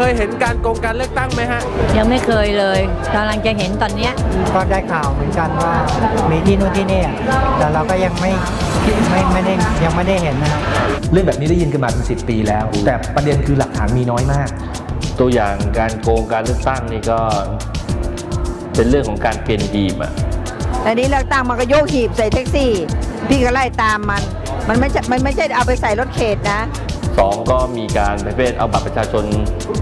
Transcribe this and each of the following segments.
เคยเห็นการโกงการเลือกตั้งไหมฮะ ยังไม่เคยเลยกำลังจะเห็นตอนเนี้ยก็ได้ข่าวเหมือนกันว่ามีที่นู่นที่นี่อะแต่เราก็ยังไม่ไม่ไม่ได้ยังไม่ได้เห็นนะครับ เรื่องแบบนี้ได้ยินกันมาเป็นสิปีแล้ว แต่ประเด็นคือหลักฐานมีน้อยมาก ตัวอย่างการโกงการเลือกตั้งนี่ก็เป็นเรื่องของการเปลี่ยนทีมอะแต่นี้เลือกตั้งมันก็โยกหีบใส่แท็กซี่ พี่ก็ไล่ตามมัน มันไม่ใช่มันไม่ใช่เอาไปใส่รถเขตนะ สองก็มีการประเภทเอาบัตรประชาชน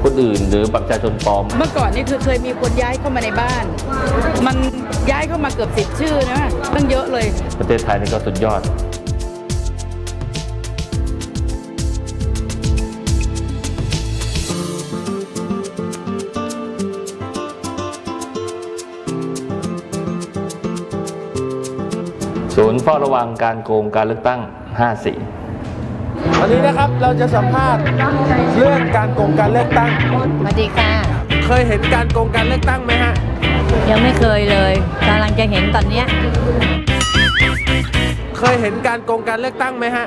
คนอื่น หรือบัตรประชาชนปลอม เมื่อก่อนนี่คือเคยมีคนย้ายเข้ามาในบ้าน มันย้ายเข้ามาเกือบสิบชื่อนะตั้งเยอะเลย ประเทศไทยนี่ก็สุดยอดศูนย์เฝ้าระวังการโกงการเลือกตั้ง 54 วันนี้นะครับเราจะสัมภาษณ์เรื่องการโกงการเลือกตั้ง สวัสดีค่ะ เคยเห็นการโกงการเลือกตั้งไหมฮะ ยังไม่เคยเลยกำลังจะเห็นตอนเนี้ยเคยเห็นการโกงการเลือกตั้งไหมฮะ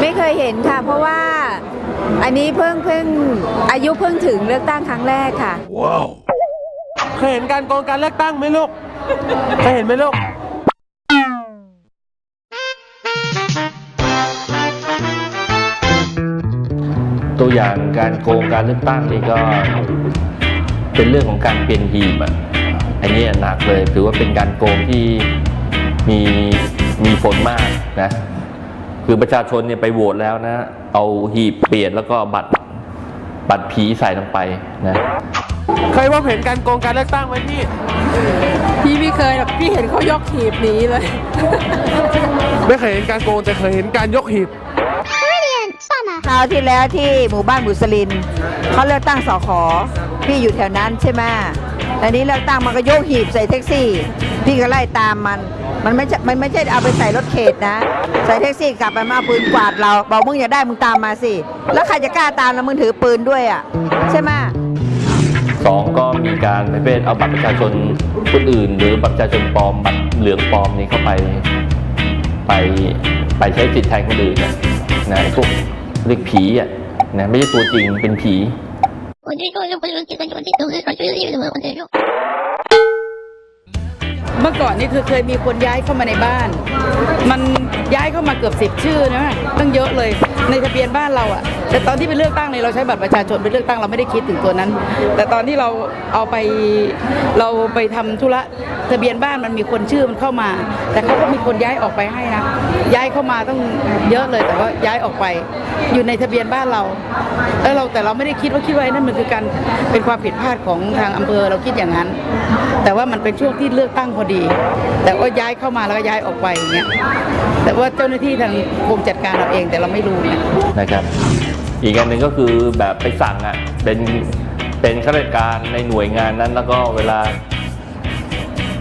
ไม่เคยเห็นค่ะ เพราะว่าอันนี้เพิ่งเพิ่งอายุเพิ่งถึงเลือกตั้งครั้งแรกค่ะ เคยเห็นการโกงการเลือกตั้งไหมลูก เคยเห็นไหมลูก ตัวอย่างการโกงการเลือกตั้งนี่ก็เป็นเรื่องของการเปลี่ยนทีมอะอันนี้หนักเลยถือว่าเป็นการโกงที่มีมีผลมากนะคือประชาชนเนี่ยไปโหวตแล้วนะ เอาหีบเปลี่ยนแล้วก็บัตรบัตรผีใส่ลงไปนะเคยพบเห็นการโกงการเลือกตั้งไหมพี่พี่ไม่เคยหรอกพี่เห็นเขายกหีบหนีเลย ไม่เคยเห็นการโกงแต่เคยเห็นการยกหีบ คราวที่แล้วที่หมู่บ้านบุษลินเขาเลือกตั้งสอขอพี่อยู่แถวนั้นใช่ไหมแต่นี้เลือกตั้งมันก็โยกหีบใส่แท็กซี่ พี่ก็ไล่ตามมัน มันไม่ใช่มันไม่ใช่เอาไปใส่รถเขตนะ ใส่แท็กซี่กลับไปมาปืนกวาดเราบอกมึงอย่าได้มึงตามมาสิ แล้วใครจะกล้าตามแล้วมึงถือปืนด้วยอะใช่ไหมสองก็มีการประเภทเอาบัตรประชาชนคนอื่น หรือบัตรประชาชนปลอมบัตรเหลืองปลอมนี่เข้าไปไปไปใช้สิทธิ์แทนคนอื่นนะนะไอ้พวก เรียกผีอะนะไม่ใช่ตัวจริงเป็นผีเมื่อก่อนนี่คือเคยมีคนย้ายเข้ามาในบ้าน มันย้ายเข้ามาเกือบสิบชื่อนะตั้งเยอะเลยในทะเบียนบ้านเราอะแต่ตอนที่ไปเลือกตั้งเนี่ยเราใช้บัตรประชาชนไปเลือกตั้งเราไม่ได้คิดถึงตัวนั้น แต่ตอนที่เราเอาไปเราไปทำธุระทะเบียนบ้านมันมีคนชื่อมันเข้ามา แต่เขาก็มีคนย้ายออกไปให้นะย้ายเข้ามาต้องเยอะเลยแต่ว่าย้ายออกไป อยู่ในทะเบียนบ้านเราแล้วเราแต่เราไม่ได้คิดว่าคิดไอ้นั่นมันคือการเป็นความผิดพลาดของทางอำเภอเราคิดอย่างนั้น แต่ว่ามันเป็นช่วงที่เลือกตั้งพอดี แต่ว่าย้ายเข้ามาแล้วก็ย้ายออกไปอย่างเงี้ยแต่ว่าเจ้าหน้าที่ทางกรมจัดการเราเองแต่เราไม่รู้เนี่ยนะครับ อีกอันหนึ่งก็คือแบบไปสั่งอะเป็นเป็นข้าราชการในหน่วยงานนั้น แล้วก็เวลา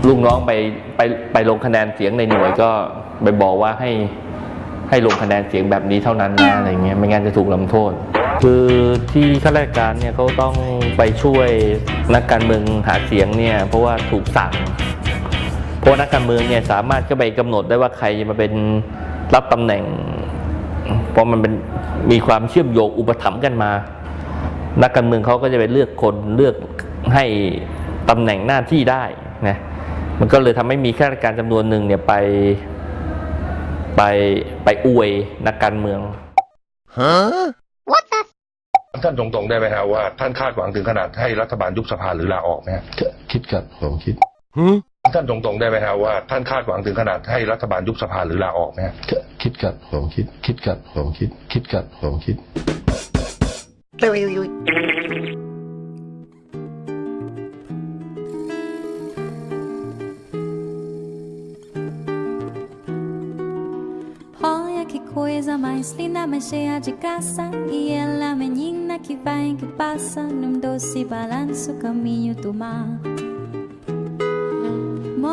ลูกน้องไปไปไปลงคะแนนเสียงในหน่วยก็ไปบอกว่าให้ให้ลงคะแนนเสียงแบบนี้เท่านั้นนะอะไรเงี้ยไม่งั้นจะถูกลำโทษ คือที่ข้าราชการเนี่ยเขาต้องไปช่วยนักการเมืองหาเสียงเนี่ยเพราะว่าถูกสั่ง เพราะว่านักการเมืองเนี่ยสามารถก็ไปกำหนดได้ว่าใครจะมาเป็นรับตำแหน่งเพราะมันเป็นมีความเชื่อมโยงอุปถัมภ์กันมา นักการเมืองเขาก็จะไปเลือกคนเลือกให้ตำแหน่งหน้าที่ได้นะมันก็เลยทำให้มีข้าราชการจำนวนหนึ่งเนี่ยไปไปไปอวยนักการเมืองท่านตรงๆได้ไหมฮะว่าท่านคาดหวังถึงขนาดให้รัฐบาลยุบสภาหรือลาออกไหมฮะคิดครับผมคิด ท่านตรงๆได้ไหมฮะว่าท่านคาดหวังถึงขนาดให้รัฐบาลยุบสภาหรือลาออกไหมฮะคิดครับผมคิด คิดครับผมคิด คิดครับผมคิด Olha que coisa mais linda, mais cheia de graça. E ela, menina que vai que passa num doce balanço, caminho do mar.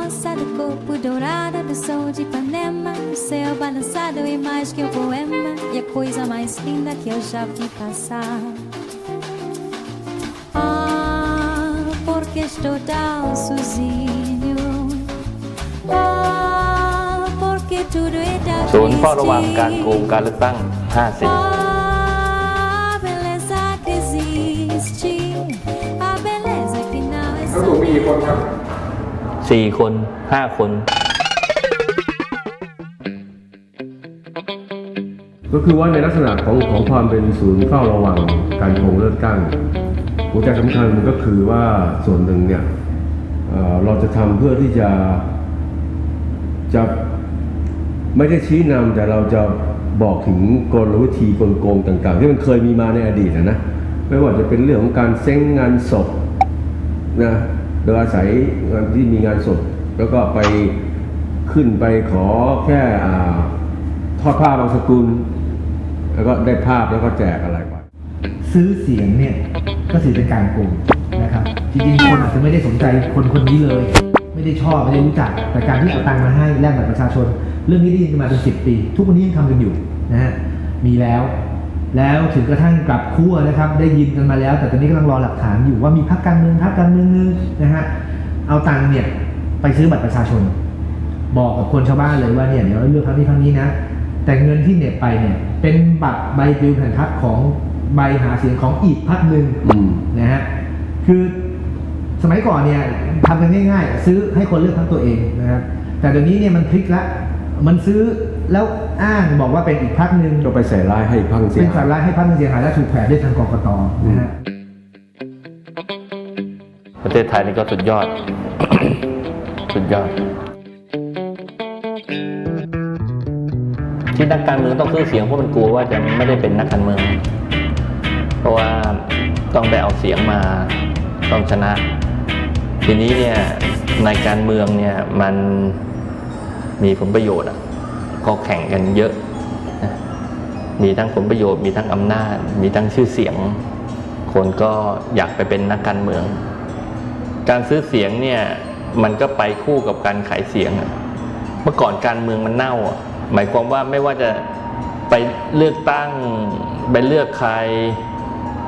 moça do corpo dourada do sol de Ipanema. O céu balançado e mais que um poema E a coisa mais linda que eu já vi passar. Ah, porque estou tão sozinho. Ah, porque tudo é tão triste Ah, beleza que existe. A beleza final é ครับผมมีคนครับ สี่คนห้าคน ก็คือว่าในลักษณะของของความเป็นศูนย์เฝ้าระวังการโกงเลือกตั้งหัวใจสำคัญมันก็คือว่าส่วนหนึ่งเนี่ยเอ่อเราจะทำเพื่อที่จะจะไม่ได้ชี้นำแต่เราจะบอกถึงกลวิธีกลโกงต่างๆ ที่มันเคยมีมาในอดีตนะนะไม่ว่าจะเป็นเรื่องของการเซ้งงานศพนะ ดยอาศัยงานที่มีงานศพแล้วก็ไปขึ้นไปขอแค่อทอดผ้าบางสกุล แล้วก็ได้ภาพแล้วก็แจกอะไรไปซื้อเสียงเนี่ยก็ถือเป็นการโกงนะครับจริงๆคนอาจจะไม่ได้สนใจคนคนนี้เลย ไม่ได้ชอบไม่ได้รู้จักแต่การที่เอาตังค์มาให้แลกบัตรประชาชน เรื่องนี้ได้ยินกันมาเป็นสิบปี ทุกวันนี้ยังทำกันอยู่นะฮะมีแล้ว แล้วถึงกระทั่งกลับขั้วนะครับได้ยินกันมาแล้ว แต่ตอนนี้กำลังรอหลักฐานอยู่ว่ามีพรรคการเมืองพรรคการเมืองนึงนะฮะเอาตังค์เนี่ยไปซื้อบัตรประชาชน บอกกับคนชาวบ้านเลยว่าเนี่ยเดี๋ยวเลือกครั้งนี้ครั้งนี้นะแต่เงินที่เหน็บไปเนี่ยเป็นบัตรใบปลิวแผ่นพับของใบหาเสียงของอีกพักหนึ่งอืมนะฮะคือสมัยก่อนเนี่ยทำกันง่าย ๆ ซื้อให้คนเลือกทั้งตัวเองนะครับแต่เดี๋ยวนี้เนี่ยมันพลิกละมันซื้อ แล้วอ้างบอกว่าเป็นอีกพักหนึ่งก็ไปใส่ร้ายให้อีกพังเสียเป็นหาสายร้ายให้พักหนึ่งเสียหายและถูกแผลด้วยทางกกตนะฮะ ประเทศไทยนี่ก็สุดยอด สุดยอด ที่นักการเมืองต้องซื้อเสียงเพราะมันกลัวว่าจะไม่ได้เป็นนักการเมือง เพราะว่าต้องได้เอาเสียงมาต้องชนะ ทีนี้เนี่ยในการเมืองเนี่ยมันมีผลประโยชน์อะ ก็แข่งกันเยอะนะมีทั้งผลประโยชน์มีทั้งอำนาจ มีทั้งชื่อเสียง คนก็อยากไปเป็นนักการเมือง การซื้อเสียงเนี่ยมันก็ไปคู่กับการขายเสียง เมื่อก่อนการเมืองมันเน่าอะหมายความว่าไม่ว่าจะไปเลือกตั้งไปเลือกใคร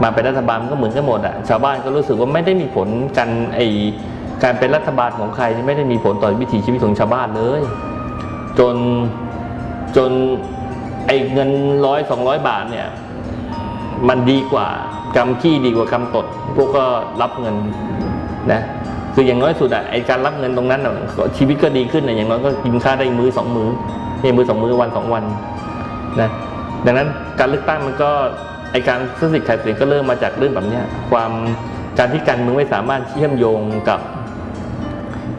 มาเป็นรัฐบาลมันก็เหมือนกันหมดอะชาวบ้านก็รู้สึกว่าไม่ได้มีผลกันไอการเป็นรัฐบาลของใครไม่ได้มีผลต่อวิถีชีวิตของชาวบ้านเลย จน จนไอ้เงินร้อยสองร้อยบาทเนี่ย มันดีกว่ากำขี้ดีกว่ากำตด พวกก็รับเงินนะคืออย่างน้อยสุดอะไอการรับเงินตรงนั้นอะชีวิตก็ดีขึ้นนะอย่างน้อยก็กินข้าวได้มื้อสองมื้อนี่มื้อสองมื้อวันสองวันนะดังนั้นการเลือกตั้งมันก็ไอการซื้อสิทธิ์ขายเสียงก็เริ่มมาจากเรื่องแบบเนี้ยความการที่การเมืองไม่สามารถเชื่อมโยงกับ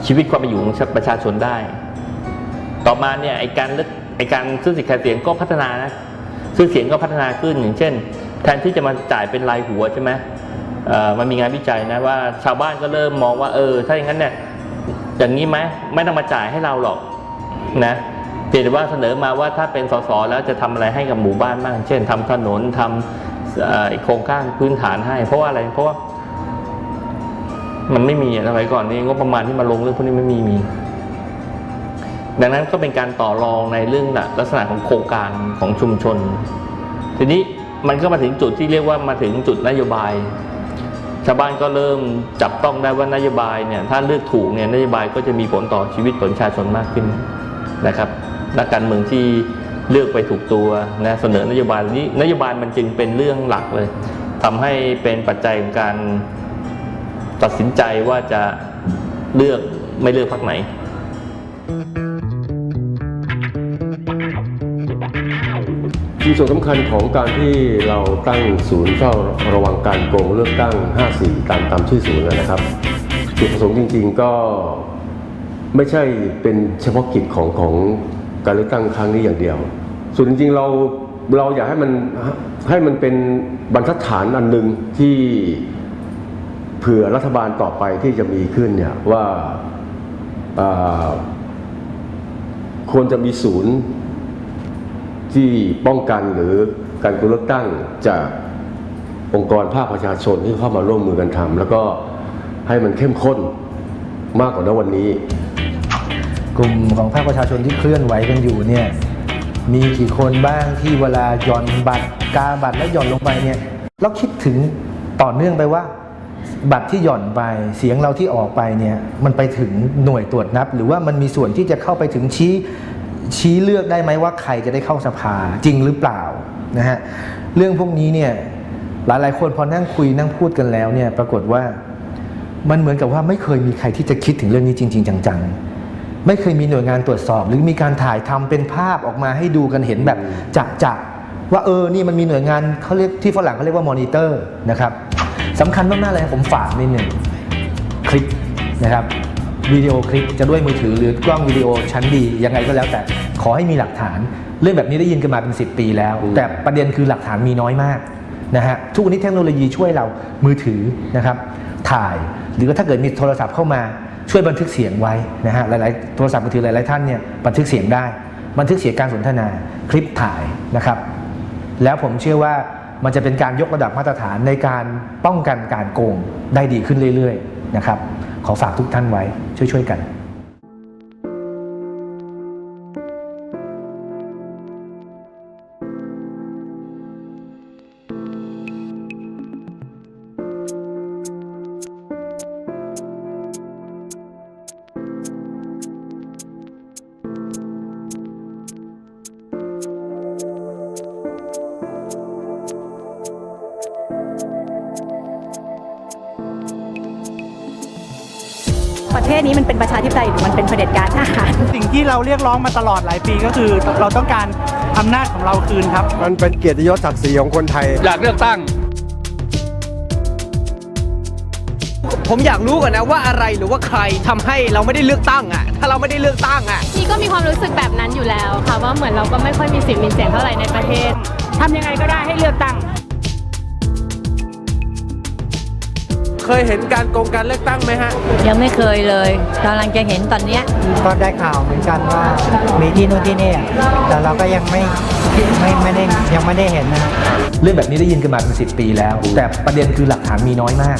ชีวิตความเป็นอยู่ของประชาชนได้ ต่อมาเนี่ยไอการเลือก อการซื้อสิทธิ์ขายเสียงก็พัฒนานะซื้อเสียงก็พัฒนาขึ้นอย่างเช่น แทนที่จะมาจ่ายเป็นรายหัวใช่ไหมมันมีงานวิจัยนะว่าชาวบ้านก็เริ่มมองว่าเออ ถ้าอย่างนั้นเนี่ยอย่างนี้ไหมไม่ต้องมาจ่ายให้เราหรอกนะเพียงแต่ว่าเสนอมาว่าถ้าเป็นสสแล้วจะทำอะไรให้กับหมู่บ้านบ้าง เช่นทำถนนทำโครงสร้างพื้นฐานให้ เพราะว่าอะไรเพราะว่ามันไม่มีอะสมัยก่อนนี่งบประมาณที่มาลงเรื่องพวกนี้ไม่มีมี ดังนั้นก็เป็นการต่อรองในเรื่องลักษณะของโครงการของชุมชน ทีนี้มันก็มาถึงจุดที่เรียกว่ามาถึงจุดนโยบาย ชาวบ้านก็เริ่มจับต้องได้ว่านโยบายเนี่ยถ้าเลือกถูกเนี่ยนโยบายก็จะมีผลต่อชีวิตประชาชนมากขึ้นนะครับนักการเมืองที่เลือกไปถูกตัวนะเสนอนโยบายนี้นโยบายมันจึงเป็นเรื่องหลักเลยทำให้เป็นปัจจัยของการตัดสินใจว่าจะเลือกไม่เลือกพรรคไหนจริ งส่วนสำคัญของการที่เราตั้งศูนย์เฝ้าระวังการโกงเลือกตั้ง 54 ตามตามชื่อศูนย์นะครับ จุดประสงค์จริง ๆ ก็ไม่ใช่เป็นเฉพาะกิจของของการเลือกตั้งครั้งนี้อย่างเดียว ส่วนจริง ๆ เราเราอยากให้มันให้มันเป็นบรรทัดฐานอันหนึ่งที่เผื่อรัฐบาลต่อไปที่จะมีขึ้นเนี่ยว่าควรจะมีศูนย์ ที่ป้องกันหรือการเลือกตั้งจากองค์กรภาคประชาชนที่เข้ามาร่วมมือกันทำแล้วก็ให้มันเข้มข้นมากกว่าณวันนี้ กลุ่มของภาคประชาชนที่เคลื่อนไหวกันอยู่เนี่ยมีกี่คนบ้างที่เวลาหย่อนบัตรกาบัตรแล้วหย่อนลงไปเนี่ยเราคิดถึงต่อเนื่องไปว่า บัตรที่หย่อนไปเสียงเราที่ออกไปเนี่ยมันไปถึงหน่วยตรวจนับ หรือว่ามันมีส่วนที่จะเข้าไปถึงชี้ ชี้เลือกได้ไหมว่าใครจะได้เข้าสภาจริงหรือเปล่านะฮะเรื่องพวกนี้เนี่ยหลายๆคนพอนั่งคุยนั่งพูดกันแล้วเนี่ยปรากฏว่ามันเหมือนกับว่าไม่เคยมีใครที่จะคิดถึงเรื่องนี้จริง ๆ จังๆ ไม่เคยมีหน่วยงานตรวจสอบ หรือมีการถ่ายทำเป็นภาพออกมาให้ดูกันเห็นแบบจะจะๆว่าเออนี่มันมีหน่วยงานเขาเรียกที่ฝรั่งเขาเรียกว่ามอนิเตอร์นะครับสำคัญมากๆเลยผมฝากนิดหนึ่งคลิปนะครับ วิดีโอคลิปจะด้วยมือถือหรือกล้องวิดีโอชั้นดียังไงก็แล้วแต่ขอให้มีหลักฐาน เรื่องแบบนี้ได้ยินกันมาเป็น 10 ปีแล้ว แต่ประเด็นคือหลักฐานมีน้อยมากนะฮะทุกวันนี้เทคโนโลยีช่วยเรามือถือนะครับถ่ายหรือว่าถ้าเกิดมีโทรศัพท์เข้ามาช่วยบันทึกเสียงไว้นะฮะหลายๆโทรศัพท์มือถือหลายๆท่านเนี่ยบันทึกเสียงได้ บันทึกเสียงการสนทนาคลิปถ่ายนะครับ แล้วผมเชื่อว่ามันจะเป็นการยกระดับมาตรฐานในการป้องกันการโกงได้ดีขึ้นเรื่อย ๆ นะครับ ขอฝากทุกท่านไว้ช่วยๆกัน ทศนี้มันเป็นประชาธิปไตยหรือมันเป็นเผด็จการทหารสิ่งที่เราเรียกร้องมาตลอดหลายปีก็คือเราต้องการอำนาจของเราคืนครับ มันเป็นเกียรติยศศักดิ์ศรีของคนไทย อยากเลือกตั้ง ผมอยากรู้ก่อนนะว่าอะไรหรือว่าใครทำให้เราไม่ได้เลือกตั้งอะ ถ้าเราไม่ได้เลือกตั้งอะนี่ก็มีความรู้สึกแบบนั้นอยู่แล้วค่ะว่าเหมือนเราก็ไม่ค่อยมีสิทธิ์มีเสียงเท่าไหร่ในประเทศทำยังไงก็ได้ให้เลือกตั้ง เคยเห็นการโกงการเลือกตั้งไหมฮะ ยังไม่เคยเลยกำลังจะเห็นตอนเนี้ย ก็ได้ข่าวเหมือนกันว่ามีที่นู่นที่นี่แต่เราก็ยังไม่ไม่ไม่ได้ยังไม่ได้เห็นนะเรื่องแบบนี้ได้ยินกันมาเป็น10ปีแล้ว แต่ประเด็นคือหลักฐานมีน้อยมาก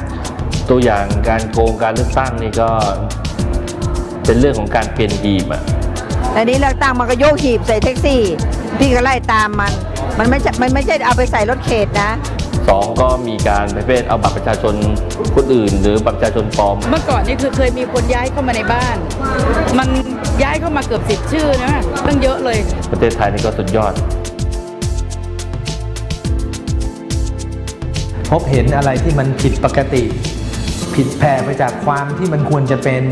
ตัวอย่างการโกงการเลือกตั้งนี่ก็ เป็นเรื่องของการเปลี่ยนหีบอะแต่นี้เลือกตั้งมันก็โยกหีบใส่แท็กซี่ พี่ก็ไล่ตามมัน มันไม่ใช่มันไม่ใช่เอาไปใส่รถเขตนะ สองก็มีการประเภทเอาบัตรประชาชนคนอื่น หรือบัตรประชาชนปลอม เมื่อก่อนนี่คือเคยมีคนย้ายเข้ามาในบ้าน มันย้ายเข้ามาเกือบสิบชื่อนะตั้งเยอะเลย ประเทศไทยนี่ก็สุดยอด พบเห็นอะไรที่มันผิดปกติ ผิดแผกไปจากความที่มันควรจะเป็น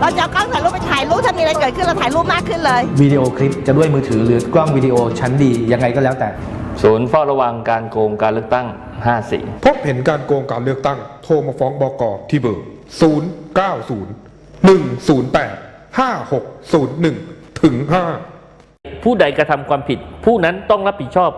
เราจะเอากล้องถ่ายรูปไปถ่ายรูปถ้ามีอะไรเกิดขึ้นเราถ่ายรูปมากขึ้นเลย วิดีโอคลิปจะด้วยมือถือหรือกล้องวิดีโอชั้นดียังไงก็แล้วแต่ ศูนย์เฝ้าระวังการโกงการเลือกตั้ง 54 พบเห็นการโกงการเลือกตั้ง โทรมาฟ้องบกที่เบอร์ 090 108 5601 ถึง 5 ผู้ใดกระทำความผิด ผู้นั้นต้องรับผิดชอบ